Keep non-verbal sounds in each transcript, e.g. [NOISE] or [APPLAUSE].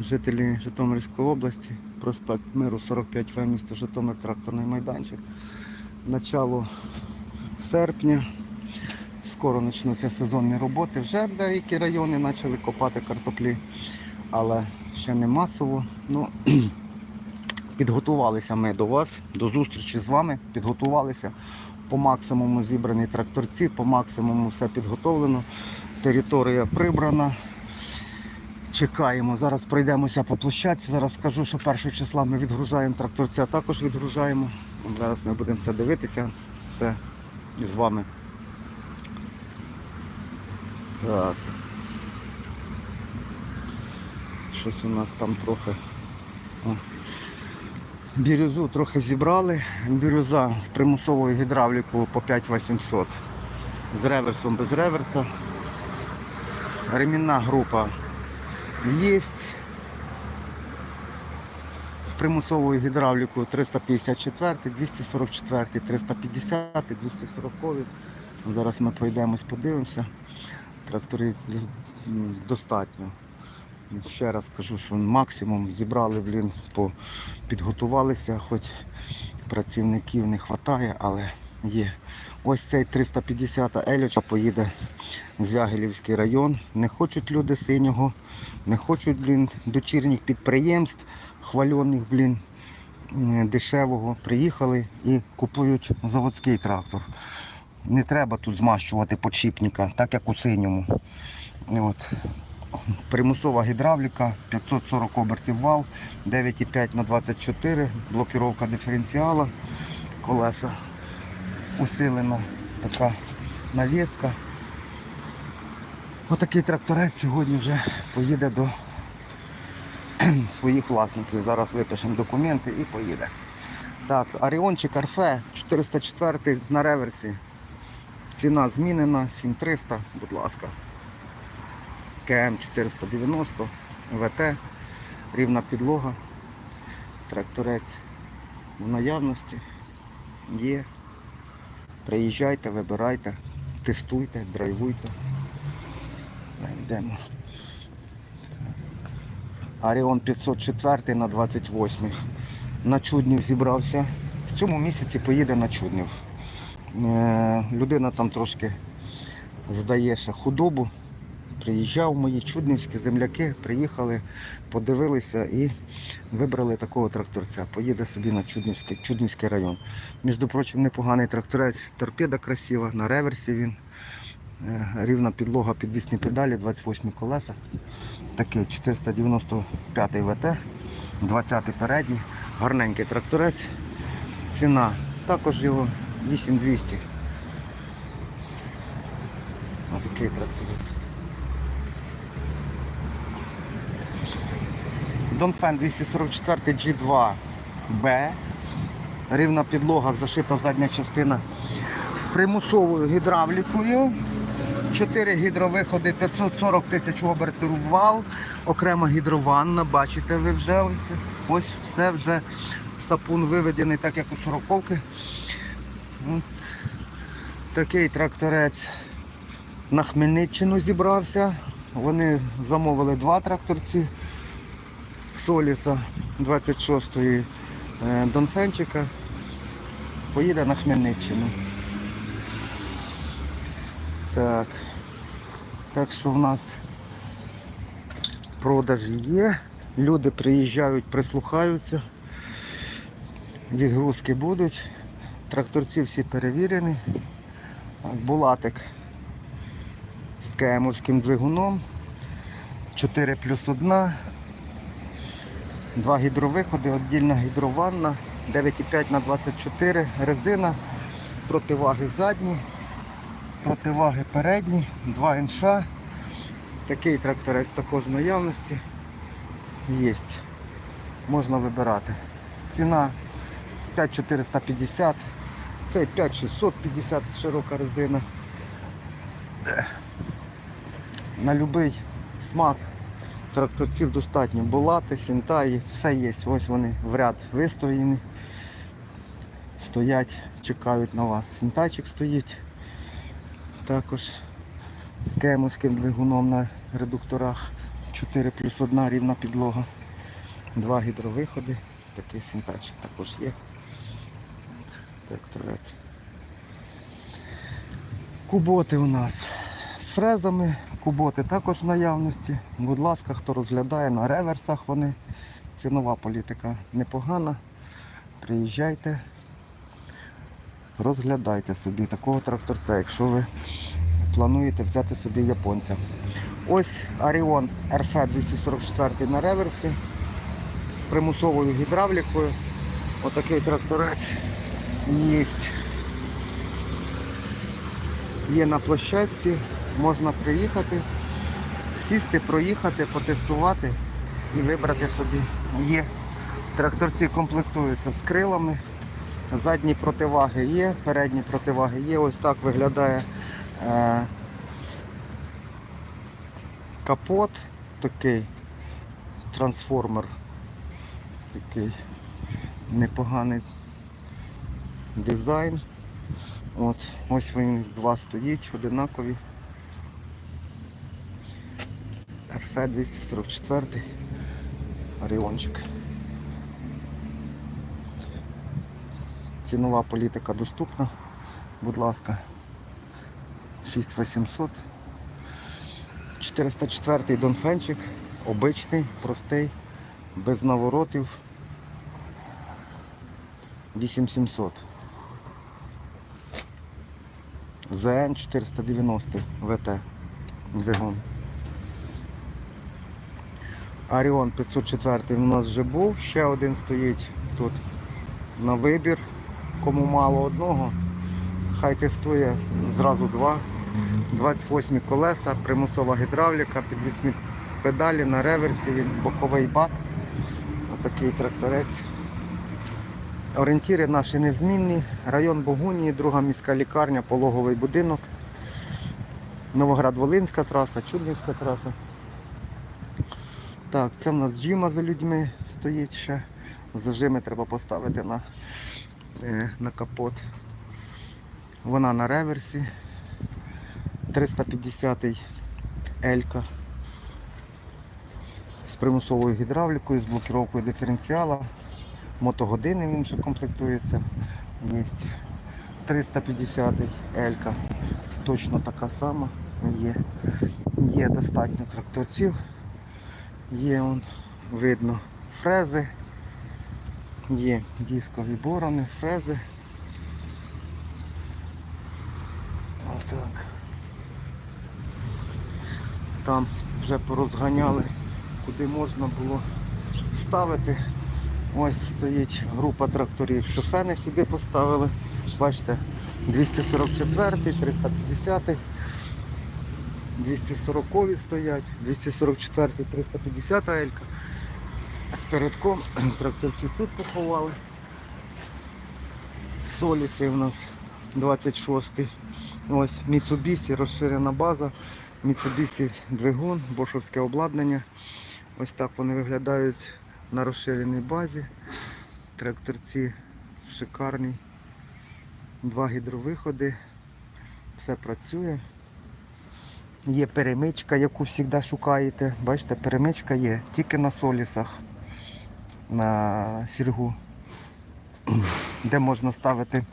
жителі Житомирської області, проспект Миру 45В, місто Житомир, тракторний майданчик. Начало серпня. Скоро почнуться сезонні роботи. Вже деякі райони почали копати картоплі, але ще не масово. Ну, [CLEARS THROAT] підготувалися ми до вас, до зустрічі з вами. Підготувалися. По максимуму зібрані тракторці, по максимуму все підготовлено. Територія прибрана. Чекаємо. Зараз пройдемося по площадці. Зараз скажу, що першого числа ми відгружаємо тракторця, також відгружаємо. Зараз ми будемо все дивитися, все з вами. Так. Щось у нас там трохи. О. Бірюзу трохи зібрали. Бірюза з примусовою гідравлікою по 5800. З реверсом без реверса. Ремінна група є. З примусовою гідравлікою 354, 244, 350, 240. Зараз ми пройдемось, подивимося. Тракторів достатньо. Ще раз кажу, що максимум зібрали, блін, підготувалися, хоч працівників не вистачає, але є. Ось цей 350 Елюча поїде в Звягелівський район. Не хочуть люди синього, не хочуть, блін, дочірніх підприємств, хвальоних, блін, дешевого. Приїхали і купують заводський трактор. Не треба тут змащувати подшипника, так як у синьому. От. Примусова гідравліка, 540 обертів вал, 9,5 на 24, блокіровка диференціала, колеса усилена така навіска. Отакий тракторець сьогодні вже поїде до [CLEARS THROAT] своїх власників. Зараз випишемо документи і поїде. Так, Аріончик Арфе 404 на реверсі. Ціна змінена, 7300, будь ласка. КМ 490, ВТ, рівна підлога, тракторець в наявності є. Приїжджайте, вибирайте, тестуйте, драйвуйте. Йдемо. Аріон 504 на 28. На Чуднів зібрався. В цьому місяці поїде на Чуднів. Е, Людина там трошки здає ще худобу. Приїжджав мої чуднівські земляки, приїхали, подивилися і вибрали такого тракторця. Поїде собі на Чуднівський, Чуднівський район. Між прочим, непоганий тракторець, торпеда красива, на реверсі він. Е, Рівна підлога, підвісні педалі, 28 колеса. Такий 495 ВТ, 20 передній, гарненький тракторець. Ціна також його 8200. Отакий тракторець. Донфен 244 G2 B. Рівна підлога, зашита задня частина з примусовою гідравлікою. 4 гідровиходи, 540 тисяч обертів вал, окрема гідрованна, бачите ви вже ось. Ось все вже сапун виведений, так як у сороковки. От такий тракторець на Хмельниччину зібрався. Вони замовили два тракторці. Соліса 26-ї е, Донфенчика поїде на Хмельниччину. Так. Так що в нас продажі є. Люди приїжджають, прислухаються. Відгрузки будуть. Тракторці всі перевірені. Булатик з КМовським двигуном. 4 плюс 1. Два гідровиходи, віддільна гідрованна, 9,5 на 24 резина, противаги задні, противаги передні, 2 інша. Такий тракторець також в наявності. Є. Можна вибирати. Ціна 5450, цей 5650 широка резина. На будь-який смак тракторців достатньо. Булати, сінтаї, все є. Ось вони в ряд вистроєні. Стоять, чекають на вас. Сінтайчик стоїть. Також з кемовським двигуном на редукторах. 4 плюс 1 рівна підлога. Два гідровиходи. Такий симпач також є. Тракторець. Куботи у нас з фрезами. Куботи також в наявності. Будь ласка, хто розглядає на реверсах вони. Цінова політика непогана. Приїжджайте, розглядайте собі такого тракторця, якщо ви плануєте взяти собі японця. Ось Аріон RF 244 на реверсі з примусовою гідравлікою. Отакий тракторець є. Є на площадці, можна приїхати, сісти, проїхати, потестувати і вибрати собі. Є. Тракторці комплектуються з крилами, задні противаги є, передні противаги є. Ось так виглядає е, капот, такий трансформер, такий непоганий дизайн. От, ось він два стоїть, одинакові. РФ 244 Оріончик. Цінова політика доступна, будь ласка. 6800. 404 донфенчик, обичний, простий, без наворотів. 8700. ЗН 490 ВТ двигун. Аріон 504 у нас вже був, ще один стоїть тут на вибір. Кому мало одного, хай тестує зразу два. 28 колеса, примусова гідравліка, підвісні педалі на реверсі, боковий бак. Отакий тракторець. Орієнтіри наші незмінні. Район Богунії, друга міська лікарня, пологовий будинок. Новоград-Волинська траса, Чуднівська траса. Так, це в нас джима за людьми стоїть ще. Зажими треба поставити на, е, на капот. Вона на реверсі. 350-й Елька. З примусовою гідравлікою, з блокіровкою диференціала. Мотогодини він ще комплектується. Є 350-й Елька. Точно така сама є. Є достатньо тракторців. Є он, видно фрези. Є дискові борони, фрези. Отак. Там вже порозганяли, куди можна було ставити. Ось стоїть група тракторів. Шофени сюди поставили. Бачите, 244, 350, 240 стоять, 244, 350 Елька. З передком [CLEARS THROAT] тракторці тут поховали. Соліси у нас 26-й. Ось Mitsubishi, розширена база, Mitsubishi двигун, бошовське обладнання. Ось так вони виглядають на розширеній базі. Тракторці шикарні. Два гідровиходи. Все працює. Є перемичка, яку завжди шукаєте. Бачите, перемичка є тільки на солісах, на сіргу, де можна ставити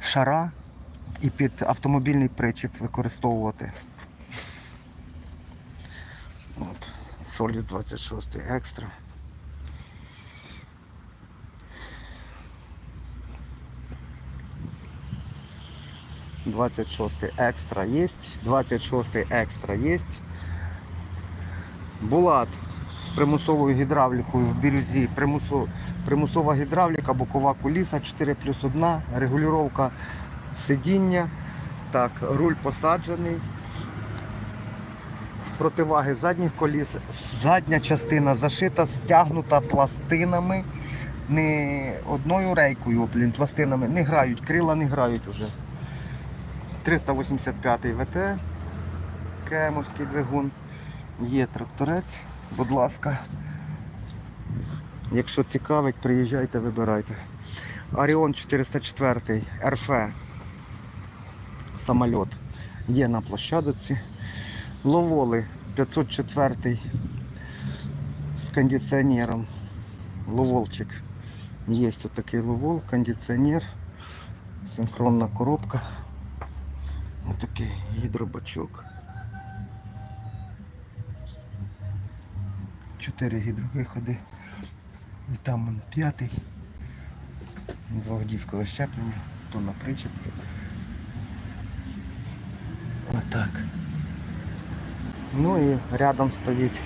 шара і під автомобільний причіп використовувати. От, Соліс 26 екстра. Двадцять шостий екстра є, 26 екстра є. Булат з примусовою гідравлікою в бірюзі, примусо- примусова гідравліка, бокова куліса 4 плюс 1, регулювання сидіння. Так, руль посаджений. Противаги задніх коліс. Задня частина зашита, стягнута пластинами. Не одною рейкою, пластинами. Не грають, крила не грають уже. 385 ВТ, Кемовський двигун. Є тракторець, будь ласка. Якщо цікавить, приїжджайте, вибирайте. Аріон 404 РФ самоліт є на площадці. Ловоли 504 з кондиціонером. Ловолчик. Є ось такий ловол, кондиціонер, синхронна коробка. Ось такий гідробачок. Чотири гідровиходи. І там он п'ятий. Двохдіскове щеплення, то на причеп. Отак. Ну і рядом стоїть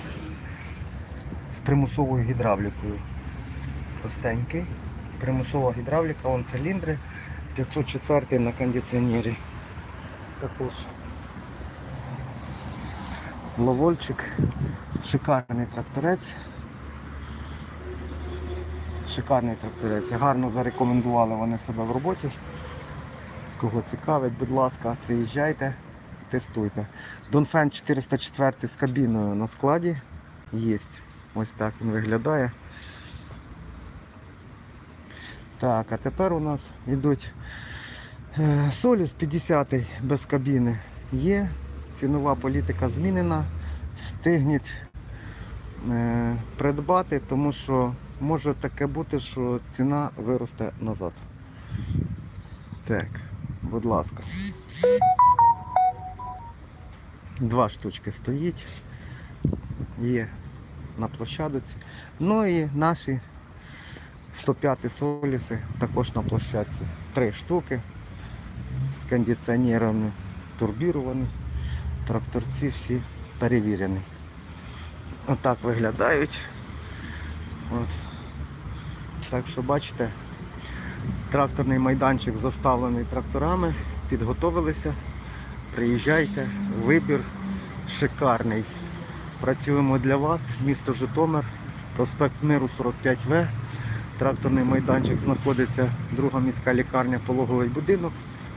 з примусовою гідравлікою. Простенький. Примусова гідравліка, вон циліндри. 504 на кондиціонері. Також ловольчик. Шикарний тракторець. Шикарний тракторець. Гарно зарекомендували вони себе в роботі. Кого цікавить, будь ласка, приїжджайте, тестуйте. Донфен 404 з кабіною на складі. Є. Ось так він виглядає. Так, а тепер у нас йдуть Соліс 50 без кабіни. Є. Цінова політика змінена. Встигніть е, придбати, тому що може таке бути, що ціна виросте назад. Так, будь ласка. Два штучки стоїть. Є на площадці. Ну і наші 105 соліси також на площадці. Три штуки з кондиціонерами турбіровані. Тракторці всі перевірені. Отак виглядають. От. Так що бачите, тракторний майданчик заставлений тракторами, підготовилися. Приїжджайте, вибір шикарний. Працюємо для вас, місто Житомир, проспект Миру 45В. Тракторний майданчик знаходиться друга міська лікарня, пологовий будинок,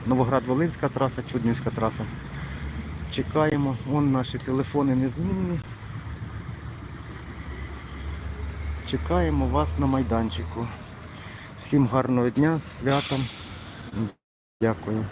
Новоград-Волинська траса, Чуднівська траса. Чекаємо, вон наші телефони незмінні. Чекаємо вас на майданчику. Всім гарного дня, святом. Дякую.